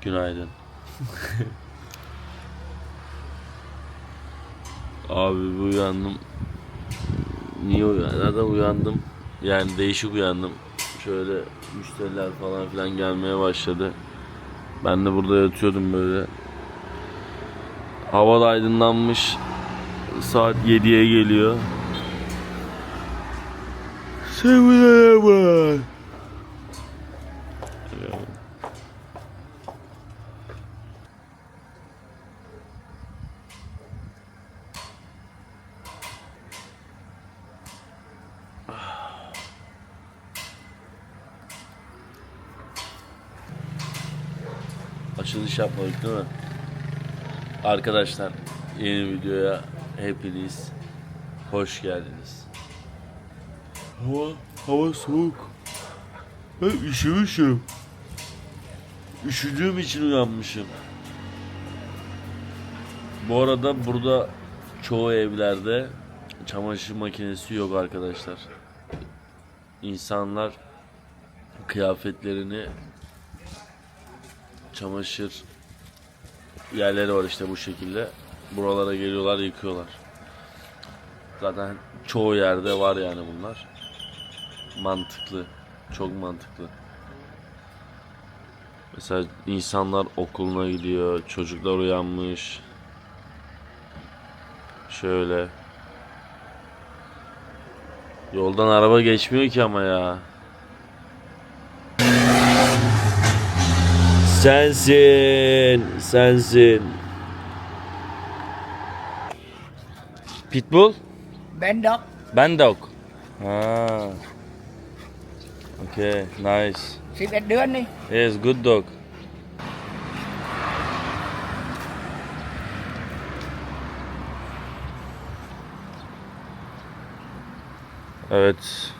Günaydın. Abi bir uyandım. Niye uyandım? Neden uyandım? Yani değişik uyandım. Şöyle müşteriler falan filan gelmeye başladı. Ben de burada yatıyordum böyle. Hava da aydınlanmış. Saat 7'ye geliyor. Sevgiler Açılış yapmadık değil mi? Arkadaşlar yeni videoya hepiniz hoş geldiniz. Hava, hava soğuk. Ben üşümüşüm. Üşüdüğüm için uyanmışım. Bu arada burada çoğu evlerde çamaşır makinesi yok arkadaşlar. İnsanlar kıyafetlerini çamaşır yerleri var işte bu şekilde. Buralara geliyorlar yıkıyorlar. Zaten çoğu yerde var yani bunlar. Mantıklı. Çok mantıklı. Mesela insanlar okuluna gidiyor, çocuklar uyanmış. Şöyle. Yoldan araba geçmiyor ki ama ya. Sensin. Sensin. Pitbull? Ben dog. Okay, nice. She's a good dog. Yes, good dog. Evet.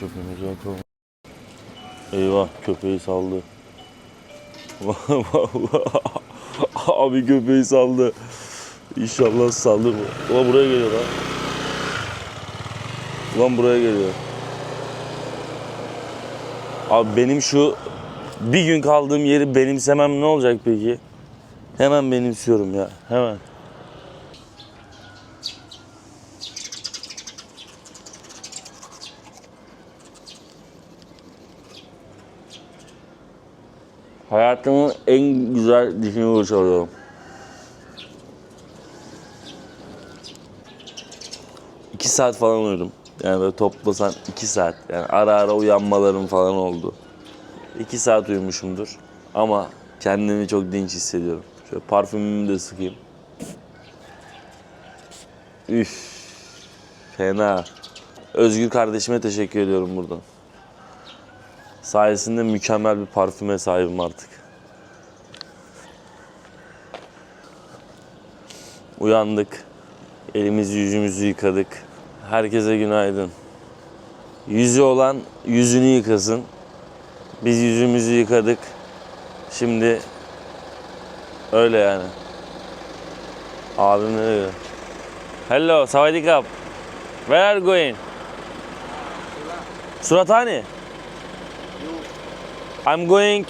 Çöpümüzü atalım. Eyvah köpeği saldı. Abi köpeği saldı. İnşallah saldı bu. Ulan buraya geliyor lan. Ulan buraya geliyor. Abi benim şu bir gün kaldığım yeri benimsemem ne olacak peki? Hemen benimsiyorum ya. Hemen. Hayatımın en güzel dişini fırçalıyorum. İki saat falan uyudum. Yani böyle toplasan iki saat. Yani ara ara uyanmalarım falan oldu. İki saat uyumuşumdur. Ama kendimi çok dinç hissediyorum. Şöyle parfümümü de sıkayım. Üf. Fena. Özgür kardeşime teşekkür ediyorum buradan. Sayesinde mükemmel bir parfüme sahibim artık. Uyandık. Elimizi yüzümüzü yıkadık. Herkese günaydın. Yüzü olan yüzünü yıkasın. Biz yüzümüzü yıkadık. Şimdi öyle yani. Abim ne diyor? Hello, savadikap. Where are you going? Suratani? I'm going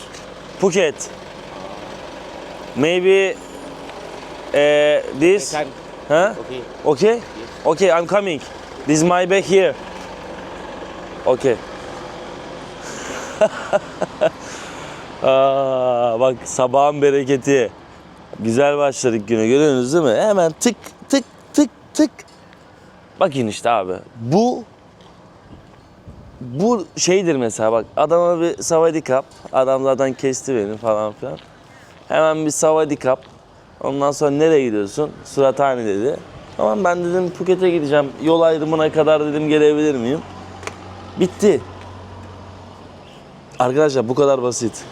Phuket. Maybe uh, this. Huh? Okay. Okay? Okay, I'm coming. This is my bag here. Okay. Aa, bak sabahın bereketi. Güzel başladık güne görüyorsunuz değil mi? Hemen tık tık tık tık. Bakın işte abi. Bu bu şeydir mesela bak adama bir savadi kap. Adam zaten kesti beni falan filan. Hemen bir savadi kap. Ondan sonra nereye gidiyorsun? Surathane dedi. Tamam ben dedim Phuket'e gideceğim. Yol ayrımına kadar dedim gelebilir miyim? Bitti. Arkadaşlar bu kadar basit.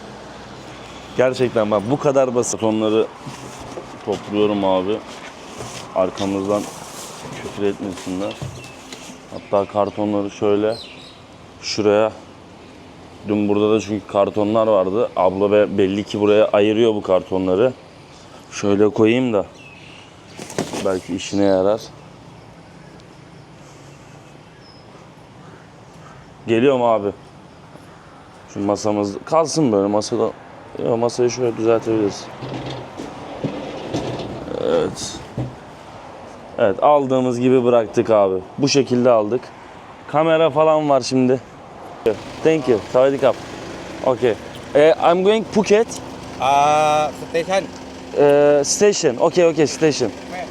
Gerçekten bak bu kadar basit. Onları topluyorum abi. Arkamızdan küfür etmesinler. Hatta kartonları şöyle Şuraya dün burada da çünkü kartonlar vardı. Abla be, belli ki buraya ayırıyor bu kartonları. Şöyle koyayım da belki işine yarar. Geliyorum abi. Şu masamız kalsın böyle masada. Ya masayı şöyle düzeltebiliriz. Evet. Evet aldığımız gibi bıraktık abi. Bu şekilde aldık. Kamera falan var şimdi. Thank you. Savadi kap. Okay. Uh, I'm going Phuket. Uh, station. Uh, station. Okay, okay, station. Fan.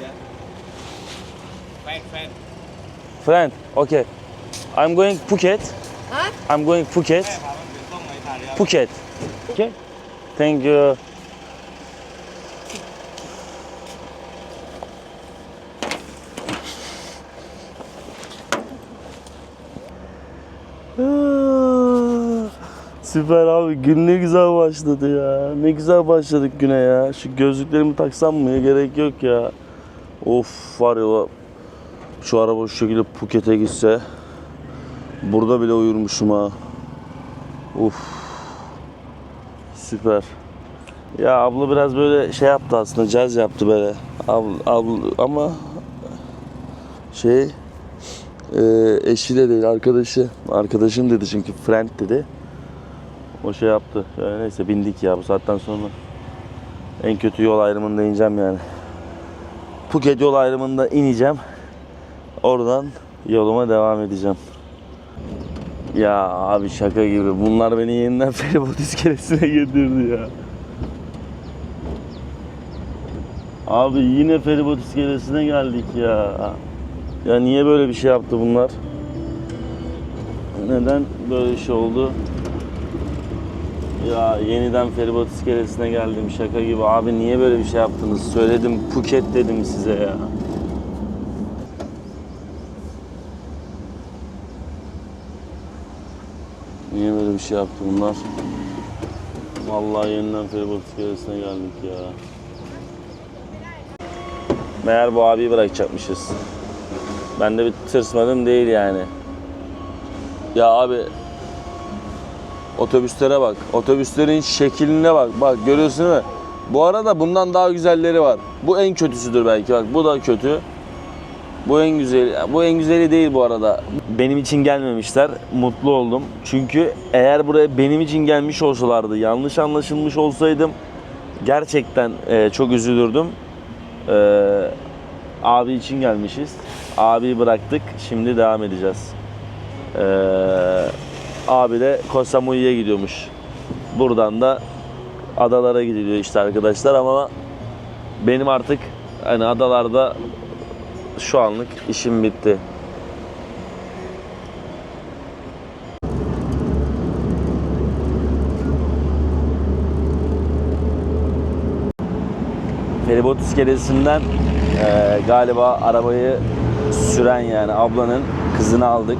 Yeah. Fan, fan. Friend. Okay. I'm going Phuket. Huh? I'm going Phuket. Phuket. Okay. Thank you. Süper abi gün ne güzel başladı ya. Ne güzel başladık güne ya. Şu gözlüklerimi taksam mı? Gerek yok ya. Of var ya şu araba şu şekilde Phuket'e gitse burada bile uyurmuşum ha. Uf. Süper. Ya abla biraz böyle şey yaptı aslında caz yaptı böyle. Abla, abla ama şey e, eşi de değil arkadaşı. Arkadaşım dedi çünkü friend dedi. O şey yaptı. Yani neyse bindik ya bu saatten sonra. En kötü yol ayrımında ineceğim yani. Phuket yol ayrımında ineceğim. Oradan yoluma devam edeceğim. Ya abi şaka gibi. Bunlar beni yeniden feribot iskelesine getirdi ya. Abi yine feribot iskelesine geldik ya. Ya niye böyle bir şey yaptı bunlar? Neden böyle bir şey oldu? Ya yeniden feribot iskelesine geldim şaka gibi. Abi niye böyle bir şey yaptınız? Söyledim Phuket dedim size ya. Niye böyle bir şey yaptı bunlar? Vallahi yeniden feribot iskelesine geldik ya. Meğer bu abiyi bırakacakmışız. Ben de bir tırsmadım değil yani. Ya abi otobüslere bak. Otobüslerin şekline bak. Bak görüyorsun değil mi? Bu arada bundan daha güzelleri var. Bu en kötüsüdür belki bak. Bu da kötü. Bu en güzeli. Bu en güzeli değil bu arada. Benim için gelmemişler. Mutlu oldum. Çünkü eğer buraya benim için gelmiş olsalardı, yanlış anlaşılmış olsaydım gerçekten e, çok üzülürdüm. E, abi için gelmişiz. Abiyi bıraktık. Şimdi devam edeceğiz. E, abi de Koh Samui'ye gidiyormuş. Buradan da adalara gidiliyor işte arkadaşlar ama benim artık hani adalarda şu anlık işim bitti. Feribot iskelesinden eee, galiba arabayı süren yani ablanın kızını aldık.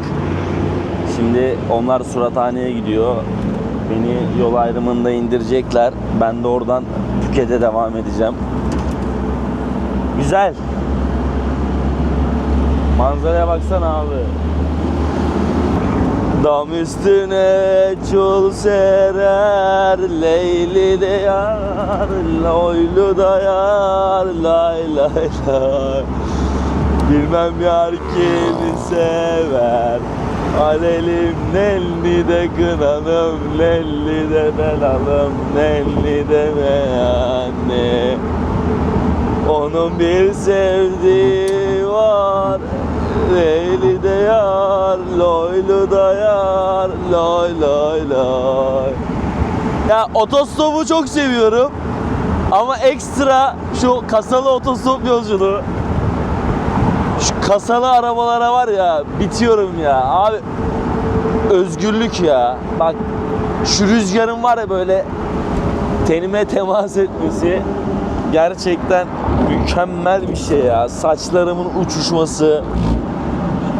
Şimdi onlar surathaneye gidiyor. Beni yol ayrımında indirecekler. Ben de oradan Phuket'e devam edeceğim. Güzel. Manzaraya baksana abi. Dam üstüne çul serer Leyli de yar Loylu da yar Lay lay lay Bilmem yar kimi sever Alelim nelli de kınalım Nelli de belalım Nelli de anne. Onun bir sevdiği var Leyli de yar, loylu da yar Loy loy loy. Ya otostopu çok seviyorum Ama ekstra şu kasalı otostop yolculuğu kasalı arabalara var ya bitiyorum ya abi Özgürlük ya Bak şu rüzgarın var ya böyle tenime temas etmesi gerçekten mükemmel bir şey ya. Saçlarımın uçuşması,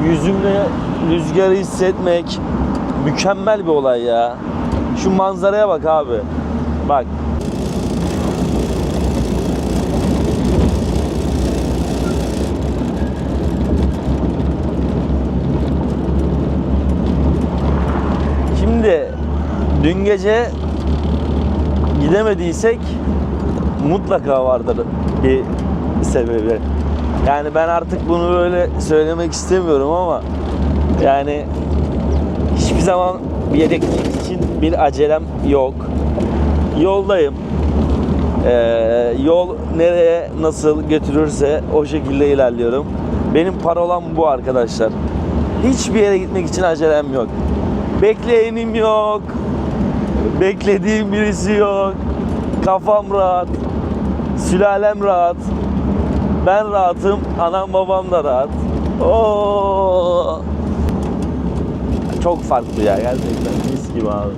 yüzümle rüzgarı hissetmek mükemmel bir olay ya. Şu manzaraya bak abi. Bak. Şimdi dün gece gidemediysek mutlaka vardır bir sebebi. Yani ben artık bunu böyle söylemek istemiyorum ama Yani hiçbir zaman bir yere gitmek için bir acelem yok. Yoldayım. Ee, yol nereye nasıl götürürse o şekilde ilerliyorum. Benim parolam bu arkadaşlar. Hiçbir yere gitmek için acelem yok. Bekleyenim yok. Beklediğim birisi yok. Kafam rahat. Sülalem rahat. Ben rahatım. Anam babam da rahat. Oo. Çok farklı ya gerçekten. Mis gibi abi.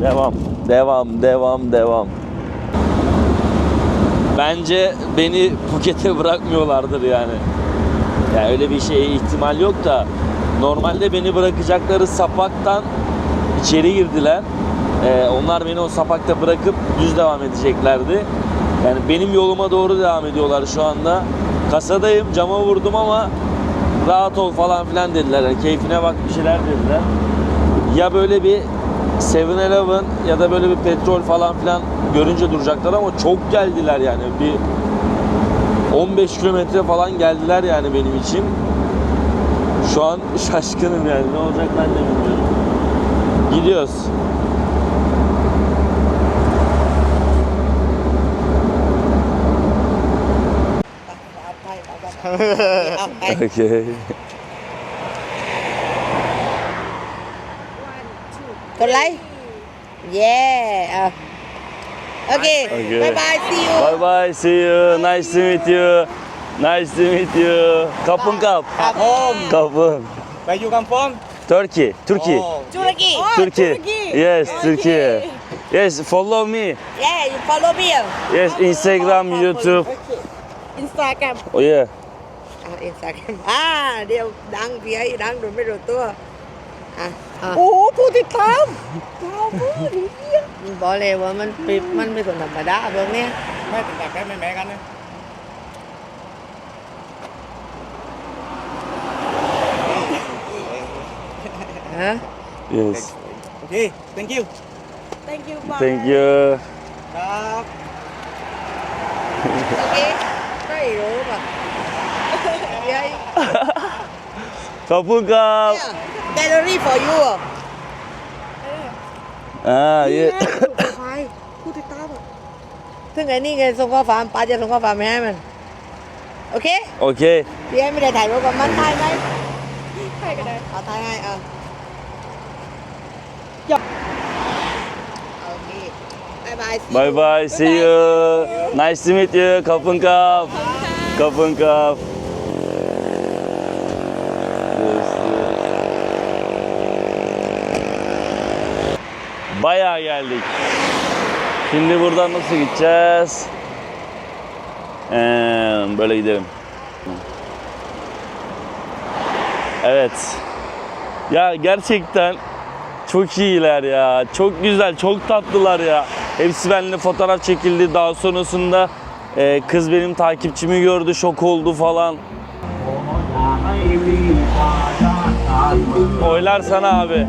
Devam. Devam, devam, devam. Bence beni Phuket'e bırakmıyorlardır yani. Yani öyle bir şeye ihtimal yok da normalde beni bırakacakları sapaktan içeri girdiler. Ee, onlar beni o sapakta bırakıp düz devam edeceklerdi. Yani benim yoluma doğru devam ediyorlar şu anda. Kasadayım, cama vurdum ama rahat ol falan filan dediler. Yani keyfine bak bir şeyler dediler. Ya böyle bir 7-Eleven ya da böyle bir petrol falan filan görünce duracaklar ama çok geldiler yani. Bir 15 kilometre falan geldiler yani benim için. Şu an şaşkınım yani ne olacak ben de bilmiyorum. Gidiyoruz. okay. Còn lấy. Yeah. À. Okay. okay. Uh, bye bye. See you. Bye bye. See you. Nice to meet you. Nice to meet you. Kapın kap. Kapın. Kapın. Where you come from? Turkey. Turkey. Oh. Turkey. Oh, Turkey. Turkey. Yes, okay. Turkey. Yes, follow me. Yeah, you follow me. Yes, Instagram, YouTube. Okay. Instagram. Oh yeah. าแกรม Oh yeah. อินสตาแกรมอ่าเดี๋ยวดังพี่ให้ดังโดยไม่รู้ตัวอะอะโอ้ผู้ติดตามดาวมือดีเยี่ยมบอกเลยว่ามันปิดมันไม่คนธรรมดาแบบเนี้ยไม่ถึงแต่แค่ไม่แม้กันนะฮะ Yes. โอเค thank you thank you bye Thank you. ครับ โอเคไม่รู้ป่ะ vậy? Còn Phương... Uh... Gallery for you. À, yeah. Phải, khu thịt tao mà. Thế ngày nay ngày xong qua phạm, bà giờ xong qua phạm mày hai mình. Ok? Ok. Thì em mới để thầy vô còn mắt hai mấy. Hai cái đây. Ờ, thầy hai, ờ. Dạ. Bye bye. Bye bye. See you. Nice to meet you, Kapungkap. Kapungkap. Bayağı geldik. Şimdi buradan nasıl gideceğiz? Ee, böyle gidelim. Evet. Ya gerçekten çok iyiler ya. Çok güzel, çok tatlılar ya. Hepsi benimle fotoğraf çekildi. Daha sonrasında e, kız benim takipçimi gördü, şok oldu falan. Oylar sana abi.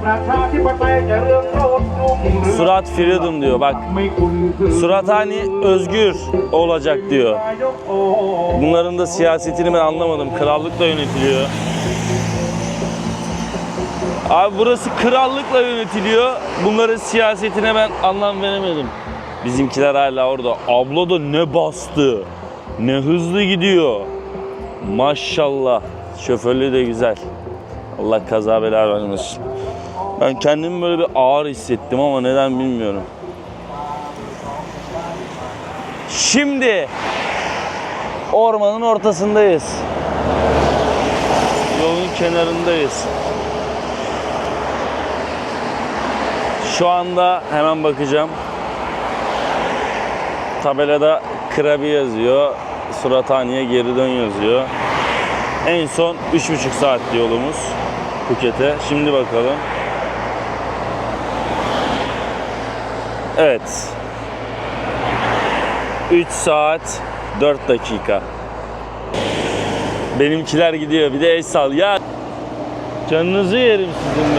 Surat freedom diyor bak. Surat hani özgür olacak diyor. Bunların da siyasetini ben anlamadım. Krallıkla yönetiliyor. Abi burası krallıkla yönetiliyor. Bunların siyasetine ben anlam veremedim. Bizimkiler hala orada. Abla da ne bastı. Ne hızlı gidiyor. Maşallah. Şoförlüğü de güzel. Allah kaza bela vermesin. Ben kendimi böyle bir ağır hissettim ama neden bilmiyorum. Şimdi ormanın ortasındayız. Yolun kenarındayız. Şu anda hemen bakacağım. Tabelada Krabi yazıyor. Surathaniye geri dön yazıyor. En son 3,5 saat yolumuz Phuket'e. Şimdi bakalım. Evet. 3 saat 4 dakika. Benimkiler gidiyor. Bir de el sal. Ya Canınızı yerim sizin.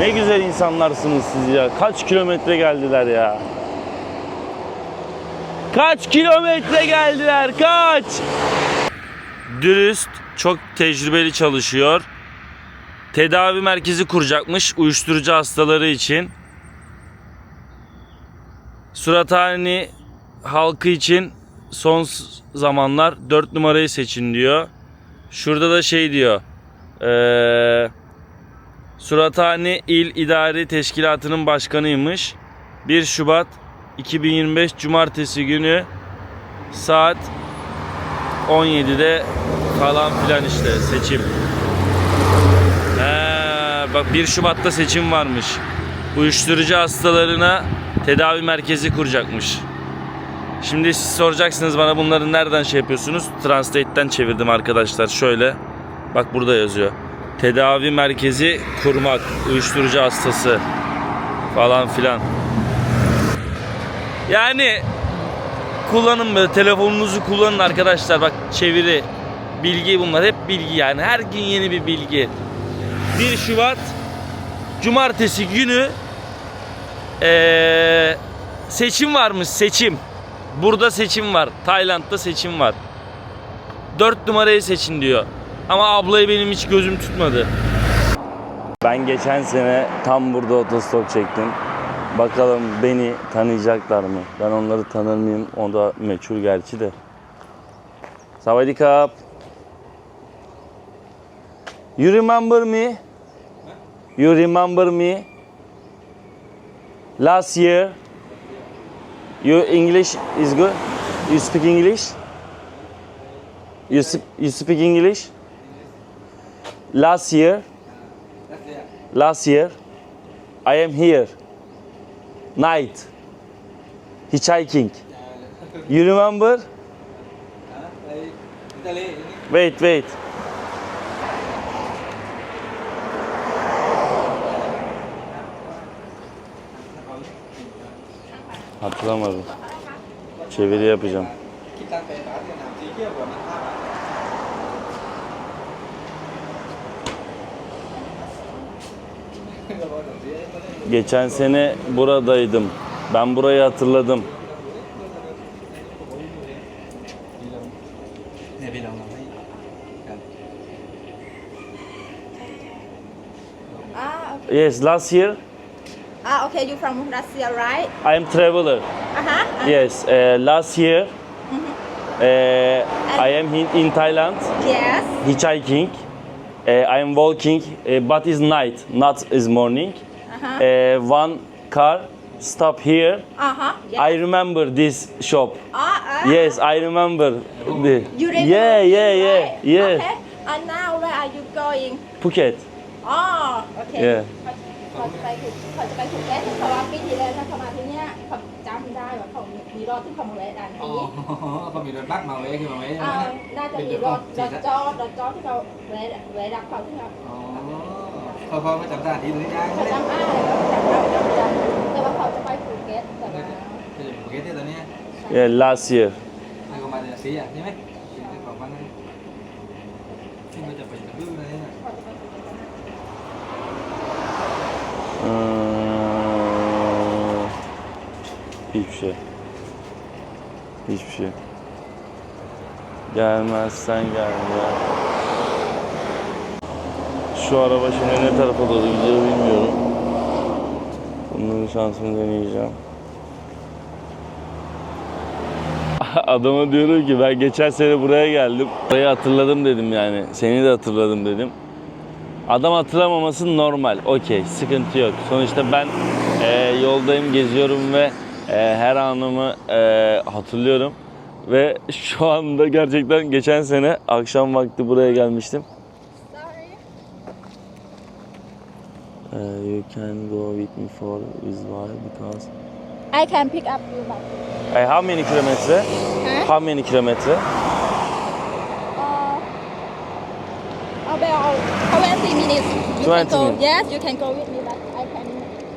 Ne güzel insanlarsınız siz ya. Kaç kilometre geldiler ya. Kaç kilometre geldiler kaç? Dürüst, çok tecrübeli çalışıyor. Tedavi merkezi kuracakmış uyuşturucu hastaları için. Surathani halkı için son zamanlar 4 numarayı seçin diyor. Şurada da şey diyor. Eee Surathani İl İdari Teşkilatı'nın başkanıymış. 1 Şubat 2025 Cumartesi günü saat 17'de falan filan işte seçim. Bak 1 Şubat'ta seçim varmış. Uyuşturucu hastalarına tedavi merkezi kuracakmış. Şimdi siz soracaksınız bana bunları nereden şey yapıyorsunuz? Translate'ten çevirdim arkadaşlar. Şöyle. Bak burada yazıyor. Tedavi merkezi kurmak. Uyuşturucu hastası falan filan. Yani kullanın böyle telefonunuzu kullanın arkadaşlar. Bak çeviri, bilgi bunlar hep bilgi yani. Her gün yeni bir bilgi. 1 Şubat Cumartesi günü eee, seçim varmış seçim. Burada seçim var. Tayland'da seçim var. 4 numarayı seçin diyor. Ama ablayı benim hiç gözüm tutmadı. Ben geçen sene tam burada otostop çektim. Bakalım beni tanıyacaklar mı? Ben onları tanır mıyım? O da meçhul gerçi de. Savadikap. You remember me? You remember me? Last year, your English is good. You speak English? You, you speak English? Last year, last year, I am here. Night, hitchhiking. You remember? Wait, wait. Hatırlamadım. Çeviri yapacağım. Geçen sene buradaydım. Ben burayı hatırladım. Yes, last year okay. You from Russia, right? I am traveler. Uh huh. Yes, uh, last year uh, I am in, in Thailand Yes. hitchhiking. Uh, I am walking, uh, but it's night, not is morning. Uh-huh. Uh, one car stop here. Uh huh. Yeah. I remember this shop. ah, ah. Yes, I remember. The, You remember? yeah, yeah, yeah, right? yeah. Okay. And now where are you going? Phuket. Oh, okay. Yeah. เขาจะไปถูกเขาจะไปถูกแวะที่เขาว่าปีที่แล้วนะเขามาที่เนี้ยเขาจำได้ว่าเขามีรถที่เขามาแวะด่านอ๋อนี้เขามีรถบัสมาเว้ยคือมาเว้ยเออน่าจะมีรถรถจอดรถจอดที่เขาแวะแวะรับเขาที่เขา อ๋อเขาเขาไม่จำสถานที่ตรงนี้ได้เขาจำได้เขาจำได้เขาจำได้แต่ว่าเขาจะไปภูเก็ตแต่ว่าจะอยู่ภูเก็ตที่ตอนนี้ Yeah, last year. ให้เขามาจากซีอะใช่ไหมที่บอกว่านั่นที่มันจะไปกระดื้ออะไรเนี่ยเขาจะไปภูเก็ต Ee, hiçbir şey. Hiçbir şey. Gelmezsen gelme. Şu araba şimdi ne tarafa doğru gidiyor bilmiyorum. Bunun şansını deneyeceğim. Adama diyorum ki ben geçen sene buraya geldim. Burayı hatırladım dedim yani. Seni de hatırladım dedim. Adam hatırlamaması normal. Okey. Sıkıntı yok. Sonuçta ben e, yoldayım, geziyorum ve e, her anımı e, hatırlıyorum. Ve şu anda gerçekten geçen sene akşam vakti buraya gelmiştim. Uh, you can go with me for while because I can pick up you but uh, how many kilometre? Huh? How many kilometre? Minutes. You 20 can go. minutes. Yes, you can go with me, but I can.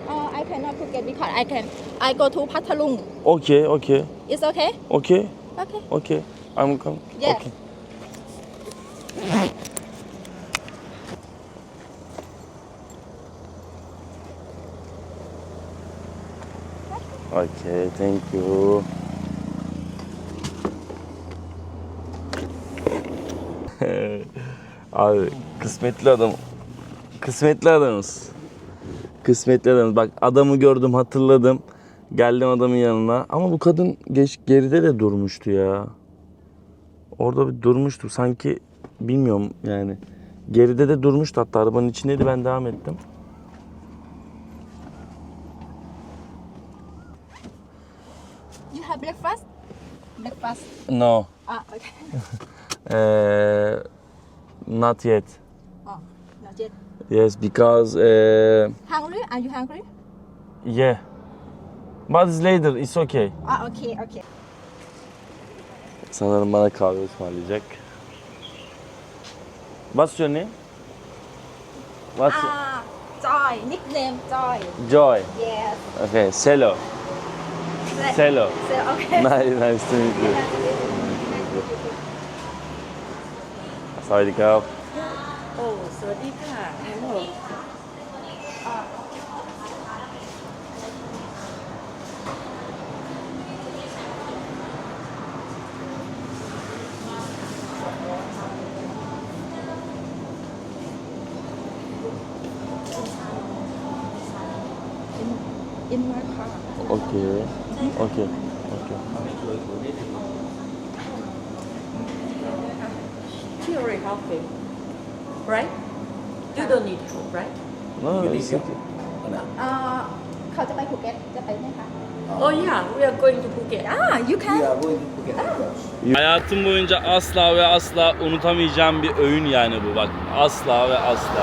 Uh, I cannot Phuket because I can. I go to Pathalung. Okay, okay, It's okay. okay, Okay. okay. I'm coming. Yes. Okay. Okay, thank you. Abi kısmetli adam. Kısmetli adamız. Kısmetli adamız. Bak adamı gördüm hatırladım. Geldim adamın yanına. Ama bu kadın geç, geride de durmuştu ya. Orada bir durmuştu. Sanki bilmiyorum yani. Geride de durmuştu hatta arabanın içindeydi ben devam ettim. You have breakfast? Breakfast. No. Ah, okay. Uh, not yet. Oh, not yet. Yes because uh, Hungry? Are you hungry? yeah. But it's later. It's okay. Ah, okay, okay. Sanırım bana kahve ısmarlayacak. What's your name? What's Ah, Joy. Nickname Joy. Joy. Yes. Okay, Selo. Selo. So, okay. nice, nice to meet you. สวัสดีครับ โอ้สวัสดีค่ะ In my car. Okay. Okay. Okay. Theory helping, right? You don't need help, right? No, it's okay. อ่าเขาจะไปภูเก็ตจะไปไหมคะ Oh yeah, we are going to Phuket. Ah, you can. Hayatım boyunca asla ve asla unutamayacağım bir öğün yani bu bak. Asla ve asla.